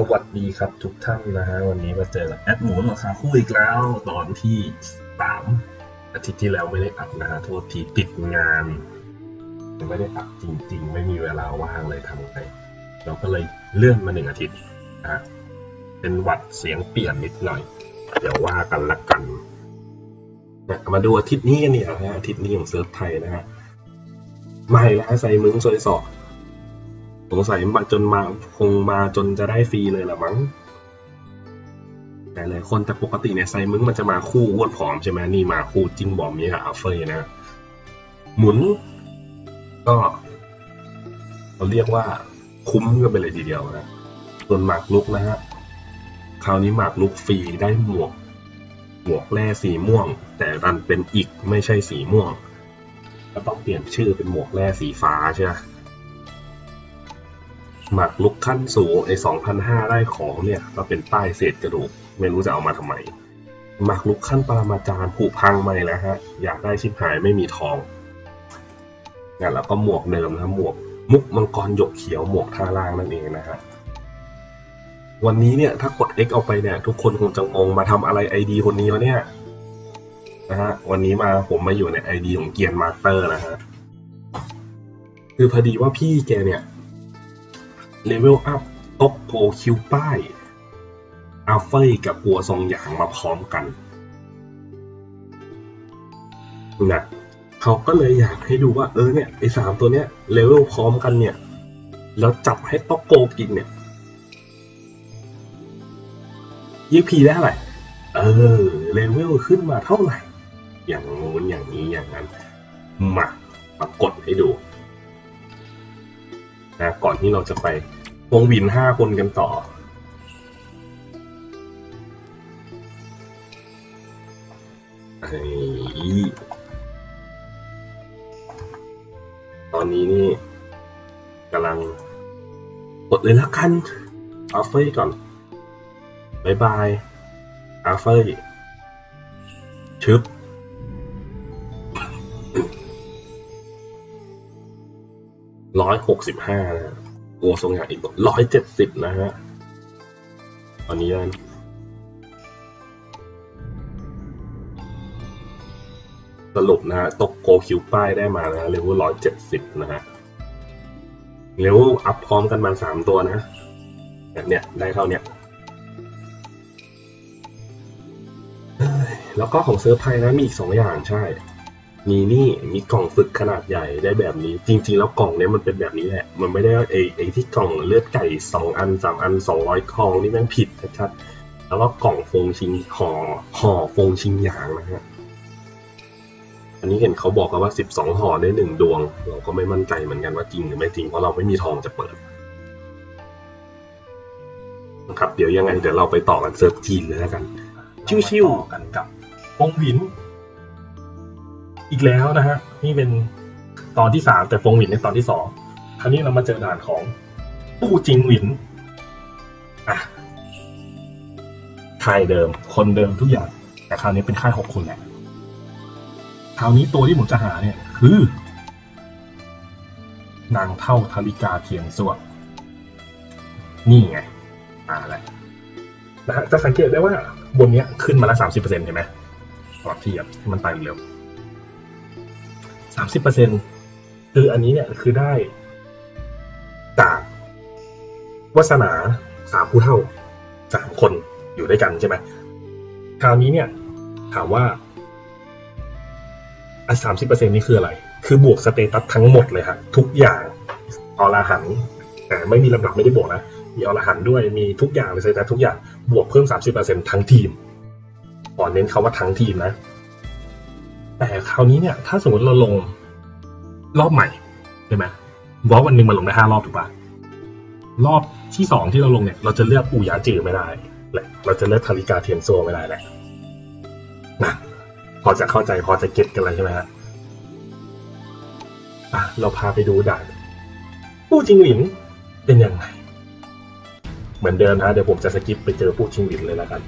สวัสดีครับทุกท่านนะฮะวันนี้มาเจอกับแอดหมูราคาคู่อีกแล้วตอนที่สามอาทิตย์ที่แล้วไม่ได้อัดนะฮะโทษทีติดงานไม่ได้อัดจริง ๆ ไม่มีเวลาว่างเลยทำไงเราก็เลยเลื่อนมาหนึ่งอาทิตย์นะฮะเป็นหวัดเสียงเปลี่ยนนิดหน่อย เดี๋ยวว่ากันละกันมาดูอาทิตย์นี้กันเนี่ยนะฮะอาทิตย์นี้ของเซิร์ฟไทยนะฮะไม่แล้วใส่มึงซวยสอก สงสัยมาจนมาคงมาจนจะได้ฟรีเลยละมั้งแต่หลายคนแต่ปกติเนี่ยไซมึงมันจะมาคู่อ้วนผอมใช่ไหมนี่มาคู่จิงบอมนี่กับอัลเฟยนะหมุน ก็เราเรียกว่าคุ้มกันไปเลยทีเดียวนะส่วนหมากลุกนะฮะคราวนี้หมากลุกฟรีได้หมวก หมวกแร่สีม่วง แต่รันเป็นอีกไม่ใช่สีม่วง ก็ต้องเปลี่ยนชื่อเป็นหมวกแร่สีฟ้าใช่ไหม หมักลุกขั้นสูงไอ้สองพันห้าได้ของเนี่ยก็เป็นป้ายเศษกระดูก ไม่รู้จะเอามาทำไมหมักลุกขั้นปรมาจารย์ผูกพังมาแล้วฮะ อยากได้ชิบหายไม่มีทองงั้นแล้วก็หมวกเดิมนะหมวกมุกมังกรหยกเขียวหมวกท่าล่างนั่นเองนะฮะวันนี้เนี่ยถ้ากด X เอาไปเนี่ยทุกคนคงจะงงมาทำอะไรไอดีคนนี้วะเนี่ยนะฮะวันนี้มาผมมาอยู่ในไอดีของเกียร์มาสเตอร์นะฮะคือพอดีว่าพี่แกเนี่ย เลเวลอัพตกโพคิวป้ายอัลเฟยกับหัวทรงหยางมาพร้อมกันนะเขาก็เลยอยากให้ดูว่าเออเนี่ยไอสามตัวเนี้ยเลเวลพร้อมกันเนี่ย แล้วจับให้ตอกโกกินเนี่ยยี่พีได้เท่าไหร่เออเลเวลขึ้นมาเท่าไหร่ อย่างงู้นอย่างนี้อย่างนั้น มามากดให้ดูนะก่อนที่เราจะไป วงวินห้าคนกันต่อไอ้ตอนนี้นี่กำลังกดเลยละกันอาเฟยก่อนบายบายอาเฟยชึบร้อยหกสิบห้านะ โอ้ทรงอย่างอีกร้อยเจ็ดสิบนะฮะ ตอนนี้นะสรุปนะฮะ ตกโกคิวป้ายได้มานะฮะเลเวลร้อยเจ็ดสิบนะฮะเลเวลอัพพร้อมกันมาสามตัวนะ แบบเนี้ยได้เท่าเนี้ยเอ้ยแล้วก็ของเซิร์ฟไทยนะมีอีกสองอย่างใช่ มีนี่มีกล่องฝึกขนาดใหญ่ได้แบบนี้ จริง ๆ แล้วกล่องเนี้ยมันเป็นแบบนี้แหละ มันไม่ได้ไอไอที่กล่องเลือดไก่สองอันสามอันสองร้อยคองนี่แม่งผิดชัดๆแล้วก็กล่องฟงชิงห่อห่อฟงชิงหยางนะฮะอันนี้เห็นเขาบอกกันว่าสิบสองห่อได้หนึ่งดวง เราก็ไม่มั่นใจเหมือนกันว่าจริงหรือไม่จริงเพราะเราไม่มีทองจะเปิดนะครับเดี๋ยวยังไงเดี๋ยวเราไปต่อกันเซิร์ฟจีนเลยแล้วกันชิวๆกันกับฟงหวิน อีกแล้วนะฮะนี่เป็นตอนที่สามแต่ฟงหวินในตอนที่สองคราวนี้เรามาเจอด่านของตู้จิงหวินอะค่ายเดิม คนเดิมทุกอย่าง แต่คราวนี้เป็นค่ายหกคนแหละคราวนี้ตัวที่ผมจะหาเนี่ย คือ นางเท่าธาริกาเทียงสวดนี่ไงอ่าแหละนะฮะจะสังเกตได้ว่าบนเนี้ยขึ้นมาละสามสิบเปอร์เซ็นต์เห็นไหมปรับเทียบมันไปเร็ว สามสิบเปอร์เซ็นคืออันนี้เนี่ยคือได้ จากวาสนาสามผู้เท่าสามคนอยู่ด้วยกันใช่ไหมคราวนี้เนี่ย ถามว่าอะสามสิบเปอร์เซ็นนี่คืออะไร คือบวกสเตตัสทั้งหมดเลยฮะทุกอย่างอรหันแต่ไม่มีลำดับไม่ได้บวกนะ มีอรหันด้วยมีทุกอย่างเลยสเตตัสทุกอย่างบวกเพิ่มสามสิบเปอร์เซ็นทั้งทีมขอเน้นคาว่าทั้งทีมนะ แต่คราวนี้เนี่ยถ้าสมมติเราลงรอบใหม่ใช่ไหมเพราะวันหนึ่งมันลงได้ห้ารอบถูกปะรอบที่สองที่เราลงเนี่ย เราจะเลือกอูยาจือไม่ได้แหละเราจะเลือกทาริกาเทียนโซไม่ได้แหละนะพอจะเข้าใจพอจะเก็ตกันเลยใช่ไหมฮะอะเราพาไปดูด่านผู้จิงหลินเป็นยังไง เหมือนเดิมนะเดี๋ยวผมจะสกิปไปเจอผู้จิงหลินเลยแล้วกัน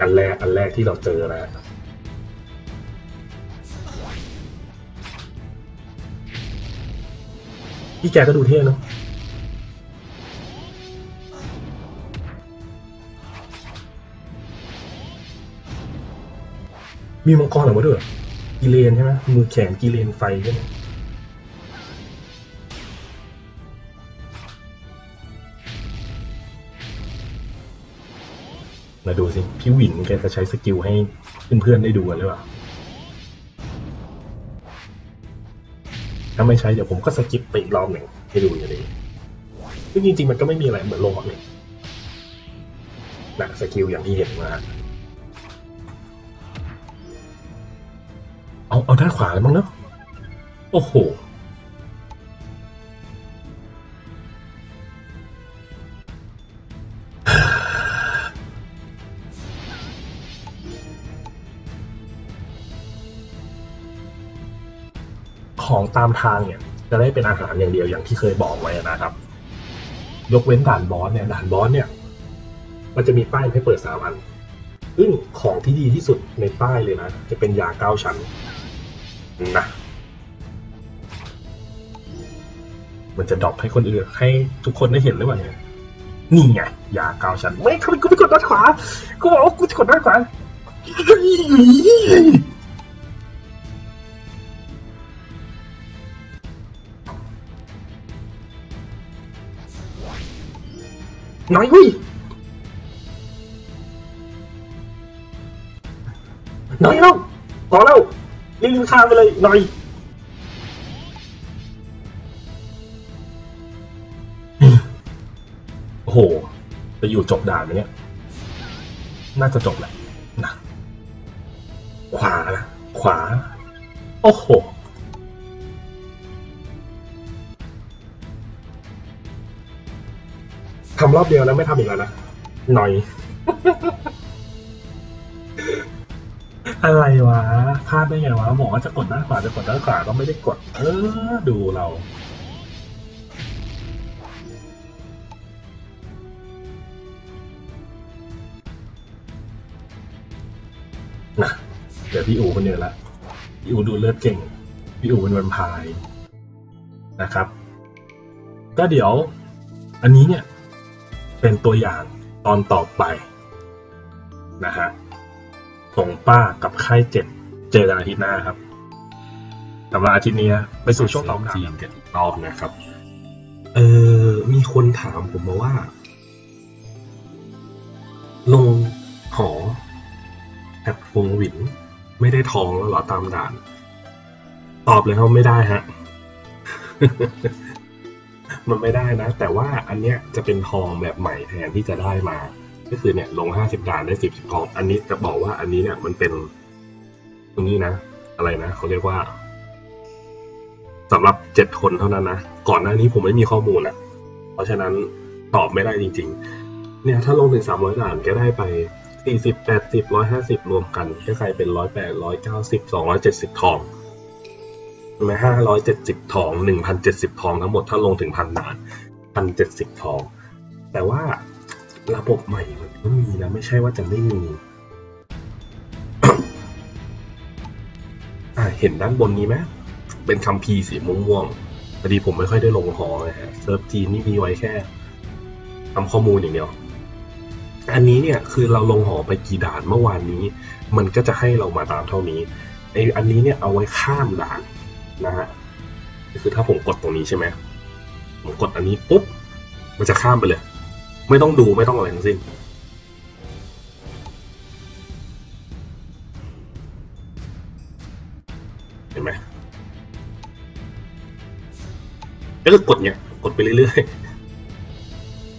อันแรกอันแรกที่เราเจอนะฮะพี่แกก็ดูเท่เนาะมีมังกรเหรอวะด้วยกีเลนใช่ไหมมือแขนกีเลนไฟใช่ไหมาดูสิ พี่หวินแกจะใช้สกิลให้เพื่อนๆได้ดูกันหรือเปล่า ถ้าไม่ใช้เดี๋ยวผมก็สกิปไปอีกรอบหนึ่งให้ดูอย่างนี้ซึ่งจริงๆมันก็ไม่มีอะไรเหมือนโลกนี่นะสกิลอย่างที่เห็นมาเอาเอาด้านขวาเลยมั้งเนาะโอ้โห ของตามทางเนี่ย จะได้เป็นอาหารอย่างเดียวอย่างที่เคยบอกไว้นะครับ ยกเว้นด่านบอสเนี่ยด่านบอสเนี่ย มันจะมีป้ายให้เปิดสามอันซึ่งของที่ดีที่สุดในป้ายเลยนะ จะเป็นยาเก้าชั้นนะมันจะดรอปให้คนอื่นให้ทุกคนได้เห็นหรือเปล่าเนี่ยนี่ไงยาเก้าชั้นไม่กูไม่กดด้านขวากูบอกว่ากูจะกดด้านขวา น้อยหุ้ยน้อยแล้วพอแล้วลิงข้ามไปเลยน่อยโอ้โหจะอยู่จบด่านไหมเนี่ยน่าจะจบแหละนะขวานะขวา โอ้โห ทำรอบเดียวแล้วไม่ทำอีกแล้วนะ หน่อย อะไรวะพลาดได้ไงวะบอกว่าจะกดด้านขวาจะกดด้านขวาก็ไม่ได้กด เออ ดูเรานะเดี๋ยวพี่อูคนเดียวละพี่อูดูเลือดเก่ง พี่อูเป็นวันพายนะครับ ก็เดี๋ยว อันนี้เนี่ย เป็นตัวอย่างตอนต่อไปนะฮะส่งป้ากับค่ายเจ็ดเจอกันอาทิตย์หน้าครับสำหรับอาทิตย์นี้ไปสู่ช่วงต่อจีนกันอีกรอบนะครับ เออมีคนถามผมมาว่า ลงหอแอปโฟวิน ไม่ได้ทองแล้วเหรอตามด่าน ตอบเลยครับไม่ได้ฮะ มันไม่ได้นะ แต่ว่าอันเนี้ยจะเป็นทองแบบใหม่แทนที่จะได้มา ก็คือเนี่ยลงห้าสิบด่านได้สิบสิบทอง อันนี้จะบอกว่าอันนี้เนี่ยมันเป็นตรงนี้นะ อะไรนะเขาเรียกว่าสำหรับเจ็ดคนเท่านั้นนะ ก่อนหน้านี้ผมไม่มีข้อมูลอะ เพราะฉะนั้นตอบไม่ได้จริง ๆ เนี่ยถ้าลงถึงสามร้อยด่านก็ได้ไปสี่สิบแปดสิบร้อยห้าสิบรวมกันก็กลายเป็นร้อยแปดร้อยเก้าสิบสองร้อยเจ็ดสิบทอง ใช่ไหมห้าร้อยเจ็ดสิบทองหนึ่งพันเจ็ดสิบทองทั้งหมดถ้าลงถึงพันด่านพันเจ็ดสิบทอง แต่ว่าระบบใหม่มันก็มีนะไม่ใช่ว่าจะไม่มีเห็นด้านบนนี้ไหมเป็นคัมภีสีม่วงๆพอดีผมไม่ค่อยได้ลงหอนะฮะเซิร์ฟจีนนี่มีไว้แค่ทำข้อมูลอย่างเดียว อันนี้เนี่ยคือเราลงหอไปกี่ด่านเมื่อวานนี้ มันก็จะให้เรามาตามเท่านี้ไออันนี้เนี่ยเอาไว้ข้ามด่าน นะฮะคือถ้าผมกดตรงนี้ใช่ไหมผมกดอันนี้ปุ๊บมันจะข้ามไปเลย ไม่ต้องดูไม่ต้องอะไรทั้งสิ้นเห็นไหมแล้วก็กดเนี่ยกดไปเรื่อย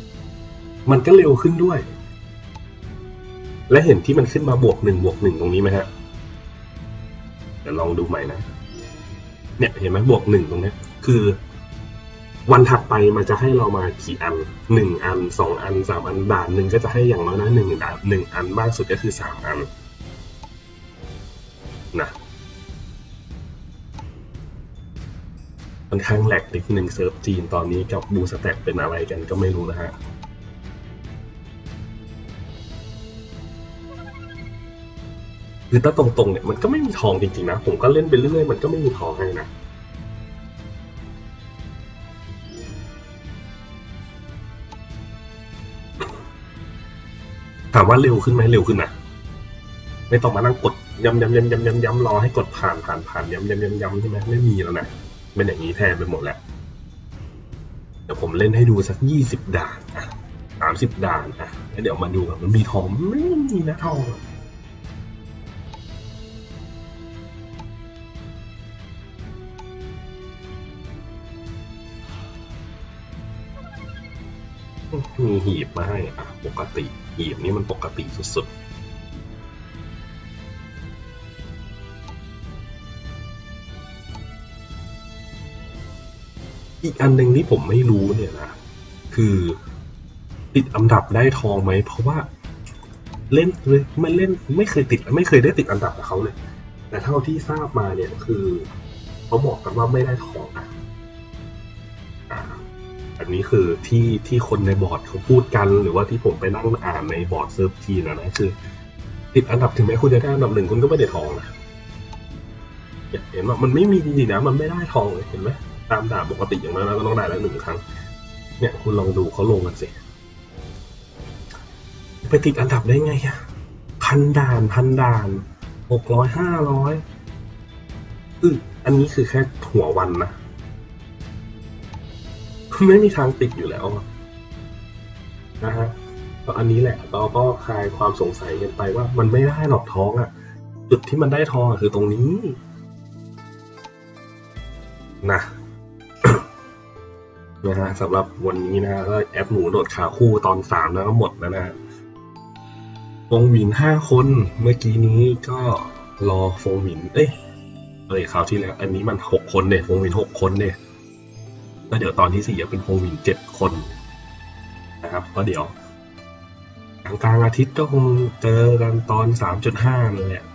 ๆ มันก็เร็วขึ้นด้วย และเห็นที่มันขึ้นมาบวกหนึ่งบวกหนึ่งตรงนี้ไหมฮะเดี๋ยวลองดูใหม่นะ เนี่ยเห็นไหมบวกหนึ่งตรงนี้คือ วันถัดไปมันจะให้เรามากี่อันหนึ่งอันสองอันสามอันด่านหนึ่งก็จะให้อย่างน้อยนะหนึ่งด่านหนึ่งอันมากสุดก็คือสามอันนะค่อนข้างแหลกนิดนึงเซิร์ฟจีนตอนนี้กับบูสแต็กเป็นอะไรกันก็ไม่รู้นะฮะือถ้าตรงๆเนี่ยมันก็ไม่มีทองจริงๆนะ ผมก็เล่นไปเรื่อยๆมันก็ไม่มีทองให้นะถามว่าเร็วขึ้นไหมเร็วขึ้นนะไม่ต้องมานั่งกดย้ำย้ำย้ำย้ำย้ำรอให้กดผ่านผ่านผ่านย้ำย้ำย้ำย้ำใช่ไหมไม่มีแล้วนะเป็นอย่างนี้แทนไปหมดแล้วเดี๋ยวผมเล่นให้ดูสักยี่สิบด่านอะสามสิบด่านอะแล้วเดี๋ยวมาดูกันมันมีทองไม่มีนะทอง มีหีบมาให้อะปกติ หีบนี้มันปกติสุดๆ อีกอันหนึ่งที่ผมไม่รู้เนี่ยนะ คือติดอันดับได้ทองไหม เพราะว่าเล่นเลยไม่เล่นไม่เคยติดไม่เคยได้ติดอันดับกับเขาเลย แต่เท่าที่ทราบมาเนี่ยคือ เขาบอกกันว่าไม่ได้ทองนะ อันนี้คือที่ที่คนในบอร์ดเขาพูดกันหรือว่าที่ผมไปนั่งอ่านในบอร์ดเซิร์ฟทีนะนะคือ ติดอันดับถึงแม้คุณจะได้อันดับหนึ่งคุณก็ไม่ได้ทองนะเห็นว่ามันไม่มีจริงๆนะมันไม่ได้ทองเลยเห็นไหมตามด่าปกติอย่างนั้นก็ต้องได้แล้วหนึ่งครั้ง เนี่ยคุณลองดูเขาลงกันสิไปติดอันดับได้ไงอะพันด่านพันด่านหกร้อยห้าร้อยอืออันนี้คือแค่หัววันนะ ไม่มีทางติดอยู่แล้วอะนะฮะก็อันนี้แหละเราก็คลายความสงสัยกันไปว่ามันไม่ได้หรอกท้องอะ่ะ จุดที่มันได้ทองอะคือตรงนี้นะนะฮะสำหรับวันนี้นะก็แอปหมูโดดขาคู่ตอนสามแล้วก็หมดแล้วนะฮะฟงหมินห้าคนเมื่อกี้นี้ก็รอฟงหมินเอ้ยเอ้ยคราวที่แล้ว อันนี้มันหกคนเนี่ยฟงหมินหกคนเนี่ย ก็เดี๋ยวตอนที่สี่จะเป็นโควิดเจ็ดคนนะครับก็เดี๋ยวกลางกลางอาทิตย์ก็คงเจอกันตอนสามจุดห้าเลยอะ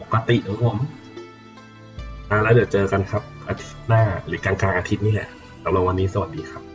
ปกติของผมแล้วเดี๋ยวเจอกันครับอาทิตย์หน้าหรือกลางกลางอาทิตย์นี่แหละสำหรับวันนี้สวัสดีครับ